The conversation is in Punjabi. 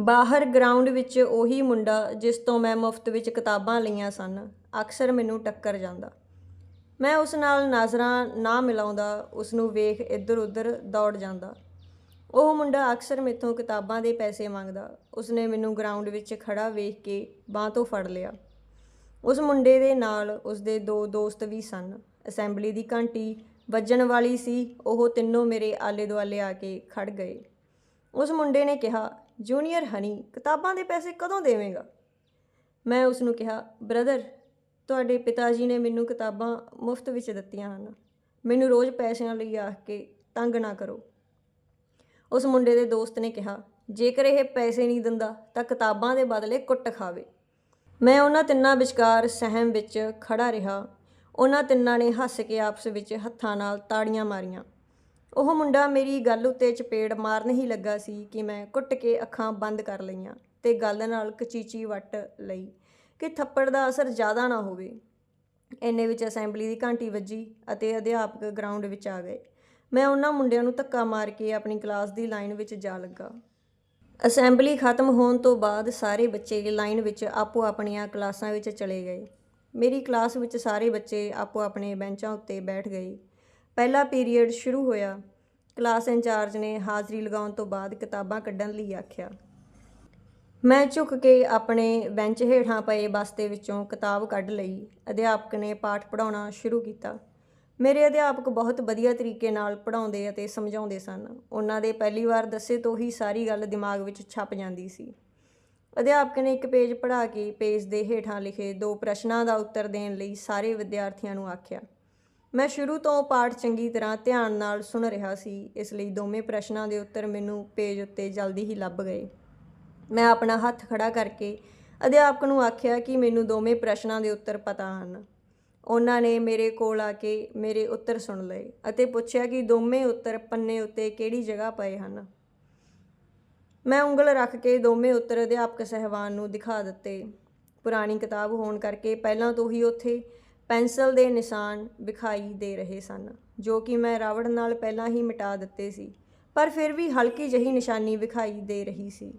ਬਾਹਰ ਗਰਾਊਂਡ ਵਿੱਚ ਉਹੀ ਮੁੰਡਾ ਜਿਸ ਤੋਂ ਮੈਂ ਮੁਫਤ ਵਿੱਚ ਕਿਤਾਬਾਂ ਲਈਆਂ ਸਨ, ਅਕਸਰ ਮੈਨੂੰ ਟੱਕਰ ਜਾਂਦਾ। ਮੈਂ ਉਸ ਨਾਲ ਨਜ਼ਰਾਂ ਨਾ ਮਿਲਾਉਂਦਾ, ਉਸ ਨੂੰ ਵੇਖ ਇੱਧਰ ਉੱਧਰ ਦੌੜ ਜਾਂਦਾ। ਉਹ ਮੁੰਡਾ ਅਕਸਰ ਮੇਥੋਂ ਕਿਤਾਬਾਂ ਦੇ ਪੈਸੇ ਮੰਗਦਾ। ਉਸਨੇ ਮੈਨੂੰ ਗਰਾਊਂਡ ਵਿੱਚ ਖੜਾ ਵੇਖ ਕੇ ਬਾਂਹ ਤੋਂ ਫੜ ਲਿਆ। ਉਸ ਮੁੰਡੇ ਦੇ ਨਾਲ ਉਸਦੇ ਦੋ ਦੋਸਤ ਵੀ ਸਨ। ਅਸੈਂਬਲੀ ਦੀ ਘੰਟੀ ਵੱਜਣ ਵਾਲੀ ਸੀ, ਉਹ ਤਿੰਨੋਂ ਮੇਰੇ ਆਲੇ ਦੁਆਲੇ ਆ ਕੇ ਖੜ ਗਏ। ਉਸ ਮੁੰਡੇ ਨੇ ਕਿਹਾ ਜੂਨੀਅਰ ਹਨੀ, ਕਿਤਾਬਾਂ ਦੇ ਪੈਸੇ ਕਦੋਂ ਦੇਵੇਂਗਾ? ਮੈਂ ਉਸ ਨੂੰ ਕਿਹਾ, ਬ੍ਰਦਰ, ਤੁਹਾਡੇ ਪਿਤਾ ਜੀ ਨੇ ਮੈਨੂੰ ਕਿਤਾਬਾਂ ਮੁਫਤ ਵਿੱਚ ਦਿੱਤੀਆਂ ਹਨ। ਮੈਨੂੰ ਰੋਜ਼ ਪੈਸਿਆਂ ਲਈ ਆਖ ਕੇ ਤੰਗ ਨਾ ਕਰੋ। ਉਸ ਮੁੰਡੇ ਦੇ ਦੋਸਤ ਨੇ ਕਿਹਾ, ਜੇਕਰ ਇਹ ਪੈਸੇ ਨਹੀਂ ਦਿੰਦਾ, ਤਾਂ ਕਿਤਾਬਾਂ ਦੇ ਬਦਲੇ ਕੁੱਟ ਖਾਵੇ। ਮੈਂ ਉਹਨਾਂ ਤਿੰਨਾਂ ਵਿਚਕਾਰ ਸਹਿਮ ਵਿੱਚ ਖੜਾ ਰਿਹਾ। ਉਹਨਾਂ ਤਿੰਨਾਂ ਨੇ ਹੱਸ ਕੇ ਆਪਸ ਵਿੱਚ ਹੱਥਾਂ ਨਾਲ ਤਾੜੀਆਂ ਮਾਰੀਆਂ। ਉਹ ਮੁੰਡਾ ਮੇਰੀ ਗੱਲ ਉੱਤੇ ਚਪੇੜ ਮਾਰਨ ਹੀ ਲੱਗਾ ਸੀ ਕਿ ਮੈਂ ਕੁੱਟ ਕੇ ਅੱਖਾਂ ਬੰਦ ਕਰ ਲਈਆਂ ਤੇ ਗੱਲ ਨਾਲ ਕਚੀਚੀ ਵੱਟ ਲਈ ਕਿ ਥੱਪੜ ਦਾ ਅਸਰ ਜ਼ਿਆਦਾ ਨਾ ਹੋਵੇ। ਇੰਨੇ ਵਿੱਚ ਅਸੈਂਬਲੀ ਦੀ ਘੰਟੀ ਵੱਜੀ ਅਤੇ ਅਧਿਆਪਕ ਗਰਾਊਂਡ ਵਿੱਚ ਆ ਗਏ। ਮੈਂ ਉਹਨਾਂ ਮੁੰਡਿਆਂ ਨੂੰ ਧੱਕਾ ਮਾਰ ਕੇ ਆਪਣੀ ਕਲਾਸ ਦੀ ਲਾਈਨ ਵਿੱਚ ਜਾ ਲੱਗਾ। ਅਸੈਂਬਲੀ ਖਤਮ ਹੋਣ ਤੋਂ ਬਾਅਦ ਸਾਰੇ ਬੱਚੇ ਲਾਈਨ ਵਿੱਚ ਆਪੋ ਆਪਣੀਆਂ ਕਲਾਸਾਂ ਵਿੱਚ ਚਲੇ ਗਏ। ਮੇਰੀ ਕਲਾਸ ਵਿੱਚ ਸਾਰੇ ਬੱਚੇ ਆਪੋ ਆਪਣੇ ਬੈਂਚਾਂ ਉੱਤੇ ਬੈਠ ਗਏ। ਪਹਿਲਾ ਪੀਰੀਅਡ ਸ਼ੁਰੂ ਹੋਇਆ। ਕਲਾਸ ਇੰਚਾਰਜ ਨੇ ਹਾਜ਼ਰੀ ਲਗਾਉਣ ਤੋਂ ਬਾਅਦ ਕਿਤਾਬਾਂ ਕੱਢਣ ਲਈ ਆਖਿਆ। ਮੈਂ ਝੁੱਕ ਕੇ ਆਪਣੇ ਬੈਂਚ ਹੇਠਾਂ ਪਏ ਬਸਤੇ ਵਿੱਚੋਂ ਕਿਤਾਬ ਕੱਢ ਲਈ। ਅਧਿਆਪਕ ਨੇ ਪਾਠ ਪੜਾਉਣਾ ਸ਼ੁਰੂ ਕੀਤਾ। ਮੇਰੇ ਅਧਿਆਪਕ ਬਹੁਤ ਵਧੀਆ ਤਰੀਕੇ ਨਾਲ ਪੜਾਉਂਦੇ ਅਤੇ ਸਮਝਾਉਂਦੇ ਸਨ। ਉਹਨਾਂ ਦੇ ਪਹਿਲੀ ਵਾਰ ਦੱਸੇ ਤੋਂ ਹੀ ਸਾਰੀ ਗੱਲ ਦਿਮਾਗ ਵਿੱਚ ਛਪ ਜਾਂਦੀ ਸੀ। ਅਧਿਆਪਕ ਨੇ ਇੱਕ ਪੇਜ ਪੜ੍ਹਾ ਕੇ ਪੇਜ ਦੇ ਹੇਠਾਂ ਲਿਖੇ ਦੋ ਪ੍ਰਸ਼ਨਾਂ ਦਾ ਉੱਤਰ ਦੇਣ ਲਈ ਸਾਰੇ ਵਿਦਿਆਰਥੀਆਂ ਨੂੰ ਆਖਿਆ। ਮੈਂ ਸ਼ੁਰੂ ਤੋਂ ਪਾਠ ਚੰਗੀ ਤਰ੍ਹਾਂ ਧਿਆਨ ਨਾਲ ਸੁਣ ਰਿਹਾ ਸੀ, ਇਸ ਲਈ ਦੋਵੇਂ ਪ੍ਰਸ਼ਨਾਂ ਦੇ ਉੱਤਰ ਮੈਨੂੰ ਪੇਜ ਉੱਤੇ ਜਲਦੀ ਹੀ ਲੱਭ ਗਏ। ਮੈਂ ਆਪਣਾ ਹੱਥ ਖੜਾ ਕਰਕੇ ਅਧਿਆਪਕ ਨੂੰ ਆਖਿਆ ਕਿ ਮੈਨੂੰ ਦੋਵੇਂ ਪ੍ਰਸ਼ਨਾਂ ਦੇ ਉੱਤਰ ਪਤਾ ਹਨ। ਉਹਨਾਂ ਨੇ ਮੇਰੇ ਕੋਲ ਆ ਕੇ ਮੇਰੇ ਉੱਤਰ ਸੁਣ ਲਏ ਅਤੇ ਪੁੱਛਿਆ ਕਿ ਦੋਵੇਂ ਉੱਤਰ ਪੰਨੇ ਉੱਤੇ ਕਿਹੜੀ ਜਗ੍ਹਾ ਪਏ ਹਨ। ਮੈਂ ਉਂਗਲ ਰੱਖ ਕੇ ਦੋਵੇਂ ਉੱਤਰ ਅਧਿਆਪਕ ਸਹਿਬਾਨ ਨੂੰ ਦਿਖਾ ਦਿੱਤੇ। ਪੁਰਾਣੀ ਕਿਤਾਬ ਹੋਣ ਕਰਕੇ ਪਹਿਲਾਂ ਤੋਂ ਹੀ ਉੱਥੇ ਪੈਨਸਲ ਦੇ ਨਿਸ਼ਾਨ ਵਿਖਾਈ ਦੇ ਰਹੇ ਸਨ, ਜੋ ਕਿ ਮੈਂ ਰਾਵੜ ਨਾਲ ਪਹਿਲਾਂ ਹੀ ਮਿਟਾ ਦਿੱਤੇ ਸੀ, ਪਰ ਫਿਰ ਵੀ ਹਲਕੀ ਜਹੀ ਨਿਸ਼ਾਨੀ ਵਿਖਾਈ ਦੇ ਰਹੀ ਸੀ।